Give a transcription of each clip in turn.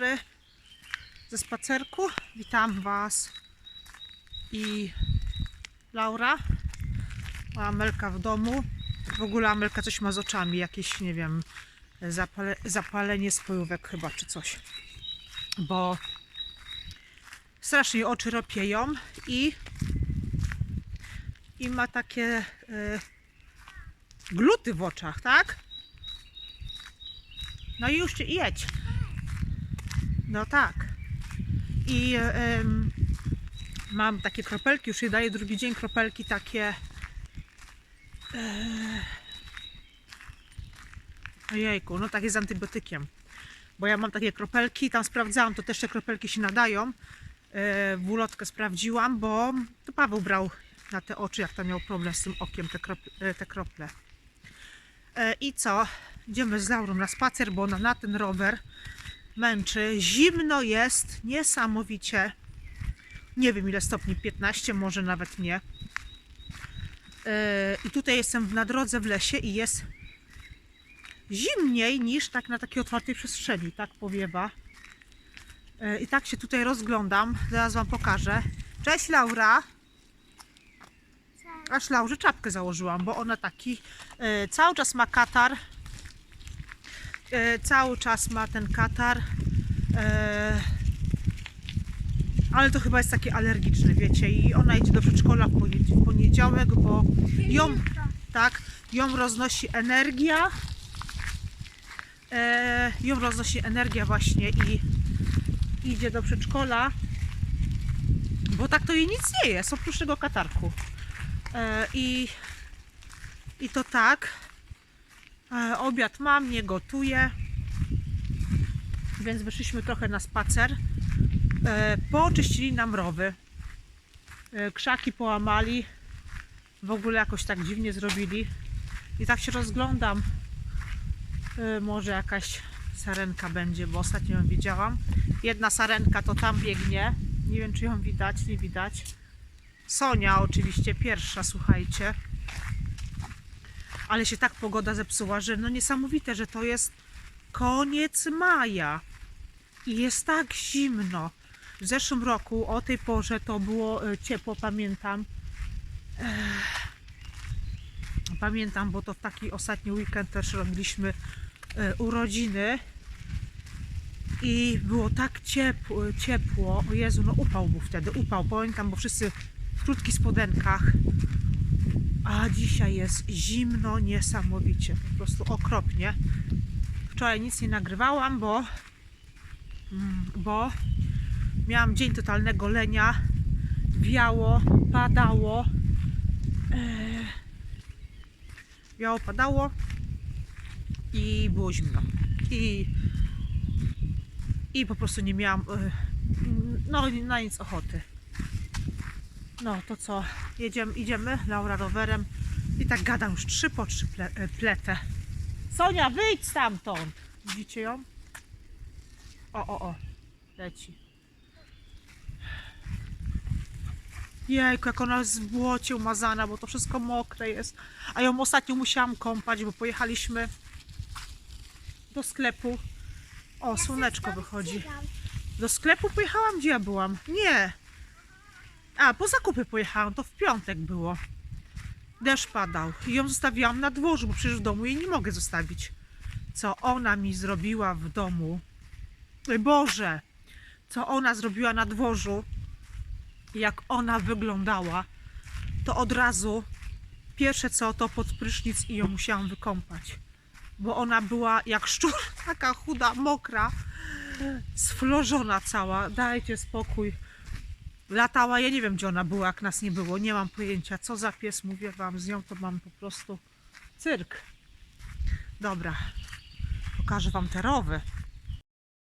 dobry ze spacerku. Witam Was i Laura. A Amelka w domu. W ogóle Amelka coś ma z oczami, jakieś, nie wiem, zapale, zapalenie spojówek chyba, czy coś. Bo strasznie oczy ropieją i i ma takie e, gluty w oczach, tak? No i już jedź. No tak. I e, em, mam takie kropelki, już je daję drugi dzień, kropelki takie. E, ojejku, no takie z antybiotykiem. Bo ja mam takie kropelki, tam sprawdzałam, to też te kropelki się nadają. E, w ulotkę sprawdziłam, bo to Paweł brał na te oczy, jak tam miał problem z tym okiem, te, krop, e, te krople. E, I co? Idziemy z Laurą na spacer, bo ona na ten rower męczy. Zimno jest, niesamowicie. Nie wiem ile stopni, 15, może nawet nie. E, I tutaj jestem na drodze w lesie i jest zimniej niż tak na takiej otwartej przestrzeni, tak powiewa. E, I tak się tutaj rozglądam. Zaraz Wam pokażę. Cześć Laura. Aż Laurze czapkę założyłam, bo ona taki e, cały czas ma katar. E, cały czas ma ten katar. E, ale to chyba jest taki alergiczny, wiecie, i ona idzie do przedszkola w ponied- w poniedziałek, bo ją, tak, ją roznosi energia. E, ją roznosi energia właśnie i idzie do przedszkola, bo tak to jej nic nie jest, oprócz tego katarku. I, I to tak. E, Obiad mam, nie gotuję. Więc wyszliśmy trochę na spacer. E, Poczyścili nam rowy. E, Krzaki połamali. W ogóle jakoś tak dziwnie zrobili. I tak się rozglądam. Może jakaś sarenka będzie, bo ostatnio ją widziałam. Jedna sarenka to tam biegnie. Nie wiem, czy ją widać, nie widać. Sonia oczywiście pierwsza, słuchajcie. Ale się tak pogoda zepsuła, że no niesamowite, że to jest koniec maja. I jest tak zimno. W zeszłym roku o tej porze to było e, ciepło, pamiętam. Pamiętam, bo to w taki ostatni weekend też robiliśmy e, urodziny. I było tak ciepło, ciepło. O Jezu, no upał był wtedy, upał. Pamiętam, bo wszyscy w krótkich spodenkach. A dzisiaj jest zimno niesamowicie, po prostu okropnie. Wczoraj nic nie nagrywałam, bo, mm, bo miałam dzień totalnego lenia. Wiało, padało. Eee, wiało, padało i było zimno. I, i po prostu nie miałam e, no, na nic ochoty. No to co, jedziemy, idziemy, Laura rowerem i tak gadam już trzy po trzy ple, e, pletę. Sonia, wyjdź stamtąd! Widzicie ją? O, o, o, leci. Jejku, jak ona jest w błocie umazana, bo to wszystko mokre jest. A ją ostatnio musiałam kąpać, bo pojechaliśmy do sklepu. O, słoneczko wychodzi. Do sklepu pojechałam? Gdzie ja byłam? Nie. A, po zakupy pojechałam, to w piątek było. Deszcz padał i ją zostawiłam na dworzu, bo przecież w domu jej nie mogę zostawić. Co ona mi zrobiła w domu? Boże! Co ona zrobiła na dworzu? Jak ona wyglądała, to od razu pierwsze co to pod prysznic i ją musiałam wykąpać. Bo ona była jak szczur, taka chuda, mokra, sflożona cała. Dajcie spokój latała, ja nie wiem gdzie ona była, jak nas nie było, nie mam pojęcia, co za pies, mówię wam, z nią to mam po prostu cyrk. Dobra, pokażę wam te rowy.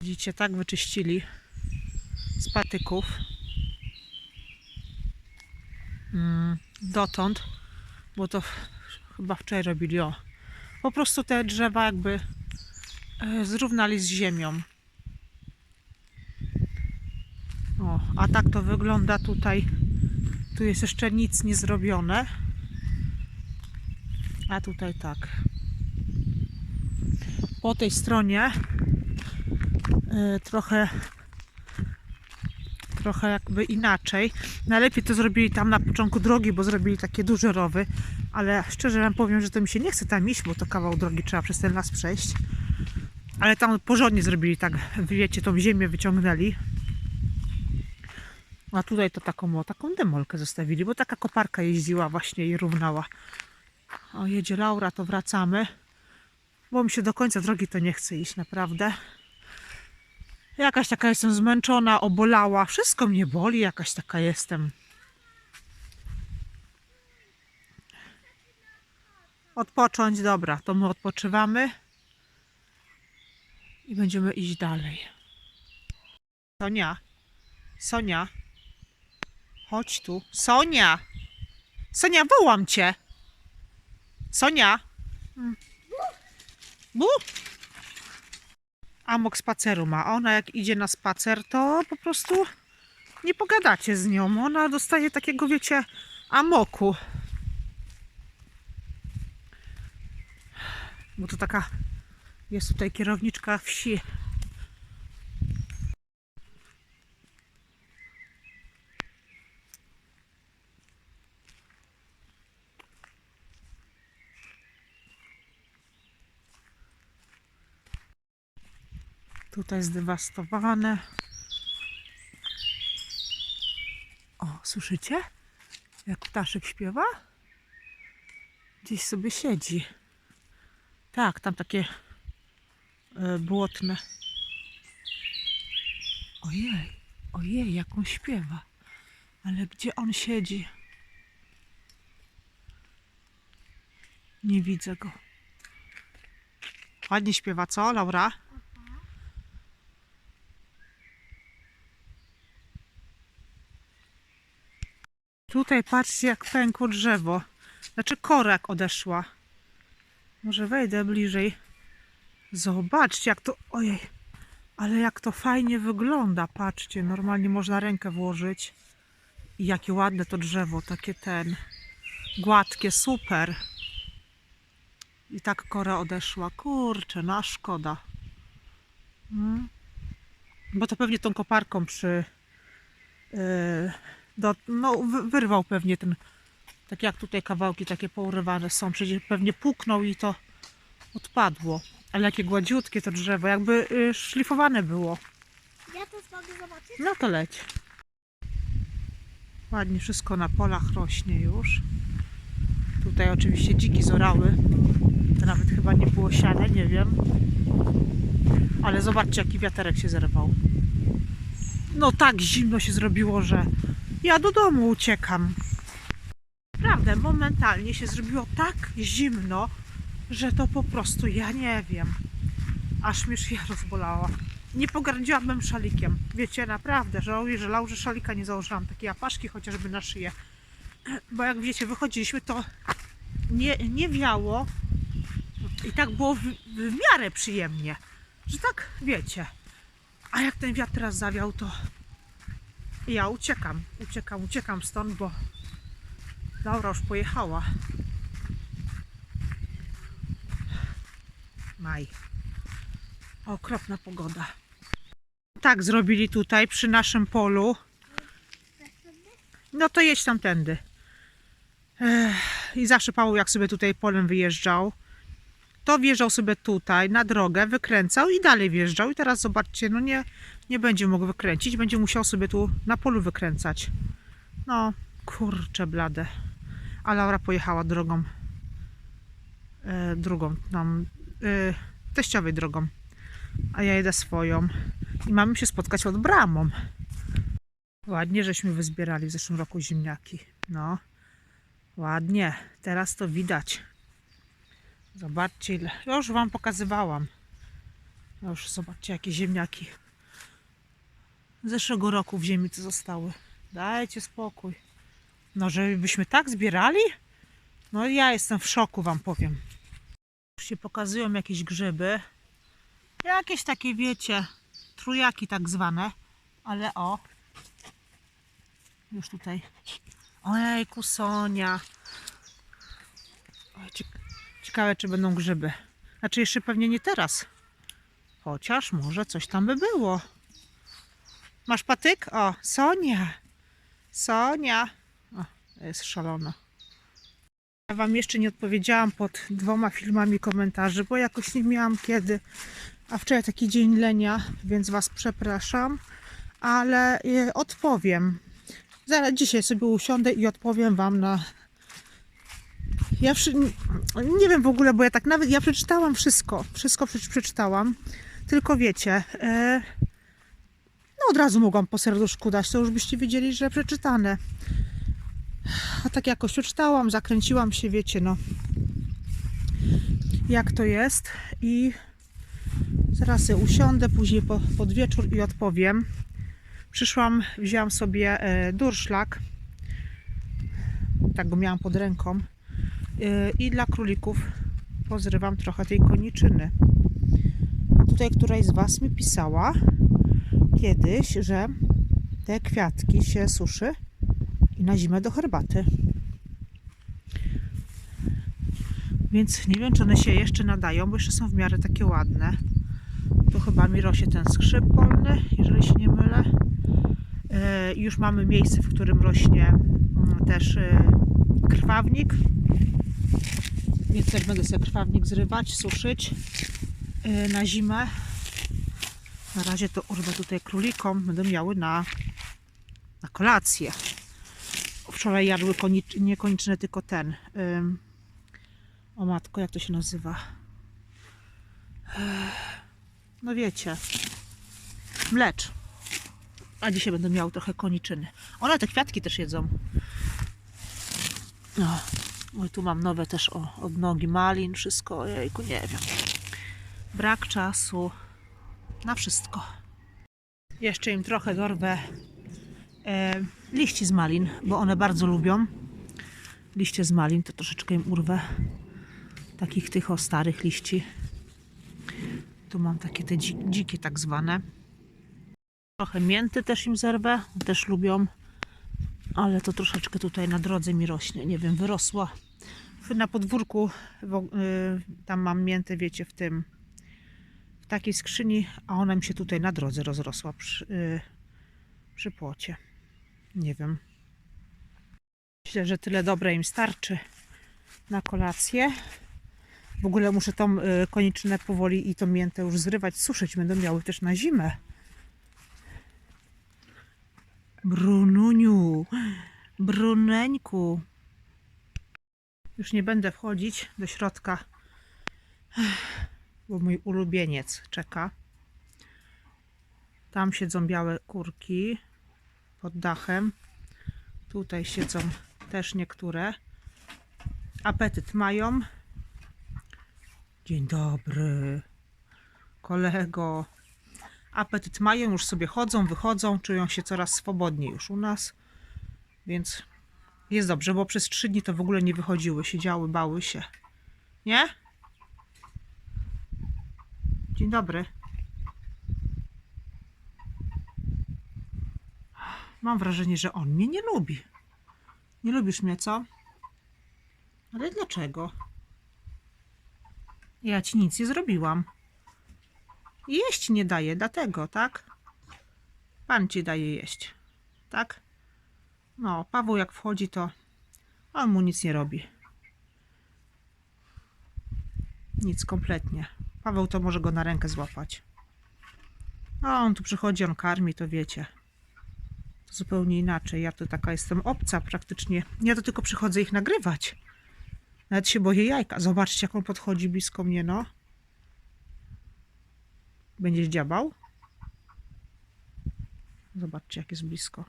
Widzicie, tak wyczyścili z patyków. Mm, dotąd, bo to chyba wczoraj robili, o. Po prostu te drzewa jakby e, zrównali z ziemią. O, a tak to wygląda tutaj. Tu jest jeszcze nic nie zrobione. A tutaj tak. Po tej stronie e, trochę trochę jakby inaczej. Najlepiej to zrobili tam na początku drogi, bo zrobili takie duże rowy, ale szczerze wam powiem, że to mi się nie chce tam iść, bo to kawał drogi trzeba przez ten las przejść. Ale tam porządnie zrobili tak, wiecie, tą ziemię wyciągnęli. A tutaj to taką, o, taką demolkę zostawili, bo taka koparka jeździła właśnie i równała. O, jedzie Laura, to wracamy. Bo mi się do końca drogi to nie chce iść, naprawdę. Jakaś taka jestem zmęczona, obolała. Wszystko mnie boli, jakaś taka jestem. Odpocząć, dobra, to my odpoczywamy i będziemy iść dalej. Sonia, Sonia, chodź tu. Sonia, Sonia, wołam cię. Sonia. Bu. Amok spaceru ma. Ona jak idzie na spacer, to po prostu nie pogadacie z nią. Ona dostaje takiego, wiecie, amoku. Bo to taka jest tutaj kierowniczka wsi. Tutaj zdewastowane. O, słyszycie? Jak ptaszek śpiewa? Gdzieś sobie siedzi. Tak, tam takie e, błotne. Ojej, ojej, jak on śpiewa. Ale gdzie on siedzi? Nie widzę go. Ładnie śpiewa, co, Laura? Tutaj patrzcie, jak pękło drzewo. Znaczy korak odeszła. Może wejdę bliżej. Zobaczcie, jak to. Ojej, ale jak to fajnie wygląda. Patrzcie, normalnie można rękę włożyć. I jakie ładne to drzewo, takie ten. Gładkie, super. I tak kora odeszła. Kurczę, na szkoda. Mm. Bo to pewnie tą koparką przy. Yy, do, no, wy- wyrwał pewnie ten. Tak jak tutaj kawałki takie pourywane są. Przecież pewnie puknął i to odpadło. Ale jakie gładziutkie to drzewo, jakby y, szlifowane było. Ja to mogę zobaczyć? No to leć. Ładnie wszystko na polach rośnie już. Tutaj oczywiście dziki zorały. To nawet chyba nie było siane, nie wiem. Ale zobaczcie, jaki wiaterek się zerwał. No tak zimno się zrobiło, że ja do domu uciekam. Naprawdę, momentalnie się zrobiło tak zimno, że to po prostu ja nie wiem. Aż mnie szyja rozbolała. Nie pogardziłabym szalikiem. Wiecie, naprawdę, żałuję, że Laurze szalika nie założyłam. Takiej apaszki chociażby na szyję. Bo jak wiecie, wychodziliśmy, to nie, nie wiało i tak było w, w miarę przyjemnie. Że tak, wiecie. A jak ten wiatr teraz zawiał, to ja uciekam, uciekam, uciekam stąd, bo Laura już pojechała. Maj. Okropna pogoda. Tak zrobili tutaj przy naszym polu. No to jedź tamtędy. I zawsze Paweł jak sobie tutaj polem wyjeżdżał, to wjeżdżał sobie tutaj na drogę, wykręcał i dalej wjeżdżał. I teraz zobaczcie, no nie, nie będzie mógł wykręcić, będzie musiał sobie tu na polu wykręcać. No, kurczę blade. A Laura pojechała drogą, e, drugą, tam, e, teściowej drogą. A ja jedę swoją. I mamy się spotkać pod bramą. Ładnie żeśmy wyzbierali w zeszłym roku ziemniaki. No, ładnie. Teraz to widać. Zobaczcie ile. Już wam pokazywałam. Ja Już zobaczcie jakie ziemniaki. Zeszłego roku w ziemi co zostały. Dajcie spokój. No, żebyśmy tak zbierali? No ja jestem w szoku wam powiem. Już się pokazują jakieś grzyby. Jakieś takie, wiecie, trójaki tak zwane, ale o. Już tutaj. Ojejku, Sonia. Oj, ciek- ciekawe, czy będą grzyby. Znaczy jeszcze pewnie nie teraz. Chociaż może coś tam by było. Masz patyk? O, Sonia. Sonia. O, jest szalona. Ja Wam jeszcze nie odpowiedziałam pod dwoma filmami komentarzy, bo jakoś nie miałam kiedy. A wczoraj taki dzień lenia, więc Was przepraszam, ale e, odpowiem. Zaraz dzisiaj sobie usiądę i odpowiem Wam na. Ja nie wiem w ogóle, bo ja tak nawet ja przeczytałam wszystko. Wszystko prze- przeczytałam. Tylko wiecie, e... od razu mogłam po serduszku dać, to już byście wiedzieli, że przeczytane. A tak jakoś przeczytałam, zakręciłam się, wiecie, no. Jak to jest. I zaraz sobie usiądę, później po, pod wieczór i odpowiem. Przyszłam, wzięłam sobie e, durszlak. Tak go miałam pod ręką. E, I dla królików pozrywam trochę tej koniczyny. Tutaj któraś z Was mi pisała kiedyś, że te kwiatki się suszy i na zimę do herbaty. Więc nie wiem, czy one się jeszcze nadają, bo jeszcze są w miarę takie ładne. Tu chyba mi rośnie ten skrzyp polny, jeżeli się nie mylę. E, Już mamy miejsce, w którym rośnie mm, też e, krwawnik. Więc też będę sobie krwawnik zrywać, suszyć e, na zimę. Na razie to urwę tutaj królikom, będą miały na, na kolację. Wczoraj jadły konicz, nie koniczne, tylko ten. Ym, o matko, jak to się nazywa? No wiecie. Mlecz. A dzisiaj będę miał trochę koniczyny. One te kwiatki też jedzą. No. Oj, tu mam nowe też o, od nogi malin, wszystko. Ojejku, nie wiem. Brak czasu na wszystko. Jeszcze im trochę dorwę e, liści z malin, bo one bardzo lubią. Liście z malin to troszeczkę im urwę. Takich tych o starych liści. Tu mam takie te dzi dzikie tak zwane. Trochę mięty też im zerwę, też lubią. Ale to troszeczkę tutaj na drodze mi rośnie. Nie wiem, wyrosła. Na podwórku y, tam mam miętę, wiecie, w tym takiej skrzyni, a ona mi się tutaj na drodze rozrosła przy, y, przy płocie. Nie wiem. Myślę, że tyle dobre im starczy na kolację. W ogóle muszę tą y, koniczynę powoli i tą miętę już zrywać, suszyć. Będą miały też na zimę. Brununiu, Bruneńku. Już nie będę wchodzić do środka, bo mój ulubieniec czeka. Tam siedzą białe kurki pod dachem. Tutaj siedzą też niektóre. Apetyt mają. Dzień dobry, kolego. Apetyt mają, już sobie chodzą, wychodzą, czują się coraz swobodniej już u nas. Więc jest dobrze, bo przez trzy dni to w ogóle nie wychodziły, siedziały, bały się. Nie? Dzień dobry. Mam wrażenie, że on mnie nie lubi. Nie lubisz mnie, co? Ale dlaczego? Ja ci nic nie zrobiłam. Jeść nie daje, dlatego, tak? Pan ci daje jeść, tak? No, Paweł jak wchodzi, to on mu nic nie robi. Nic kompletnie. Paweł to może go na rękę złapać. A on tu przychodzi, on karmi, to wiecie. To zupełnie inaczej. Ja to taka jestem obca praktycznie. Ja to tylko przychodzę ich nagrywać. Nawet się boję jajka. Zobaczcie, jak on podchodzi blisko mnie, no. Będziesz dziabał? Zobaczcie, jak jest blisko.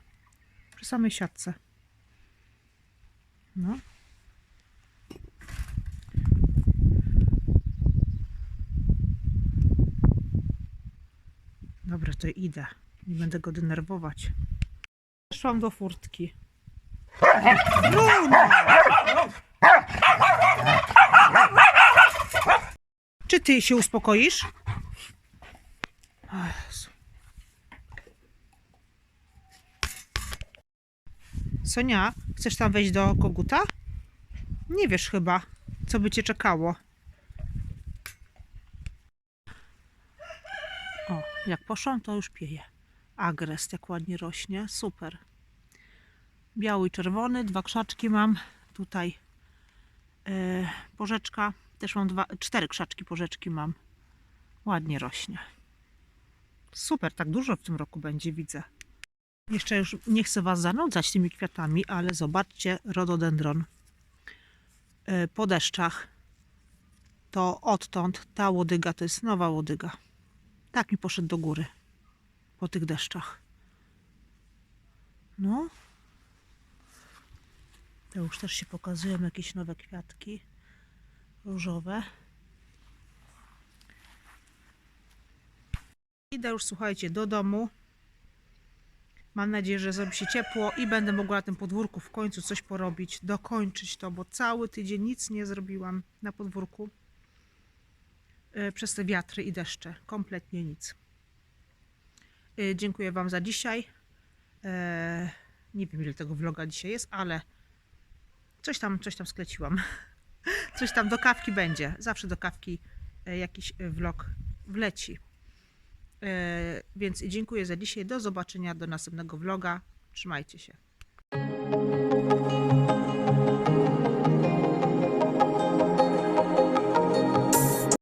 Przy samej siatce. No. Dobra, to idę. Nie będę go denerwować. Szłam do furtki. Czy ty się uspokoisz? Sonia, chcesz tam wejść do koguta? Nie wiesz chyba, co by cię czekało. Jak poszłam, to już pieje. Agrest, jak ładnie rośnie. Super. Biały i czerwony. Dwa krzaczki mam. Tutaj e, porzeczka. Też mam dwa, cztery krzaczki porzeczki mam. Ładnie rośnie. Super, tak dużo w tym roku będzie, widzę. Jeszcze już nie chcę Was zanudzać tymi kwiatami, ale zobaczcie rododendron e, po deszczach. To odtąd ta łodyga to jest nowa łodyga. Tak mi poszedł do góry po tych deszczach. No. To już też się pokazują jakieś nowe kwiatki różowe. Idę już, słuchajcie, do domu. Mam nadzieję, że zrobi się ciepło i będę mogła na tym podwórku w końcu coś porobić, dokończyć to, bo cały tydzień nic nie zrobiłam na podwórku przez te wiatry i deszcze. Kompletnie nic. E, Dziękuję Wam za dzisiaj. E, Nie wiem, ile tego vloga dzisiaj jest, ale coś tam, coś tam skleciłam. Coś tam do kawki będzie. Zawsze do kawki e, jakiś e, vlog wleci. E, Więc dziękuję za dzisiaj. Do zobaczenia do następnego vloga. Trzymajcie się.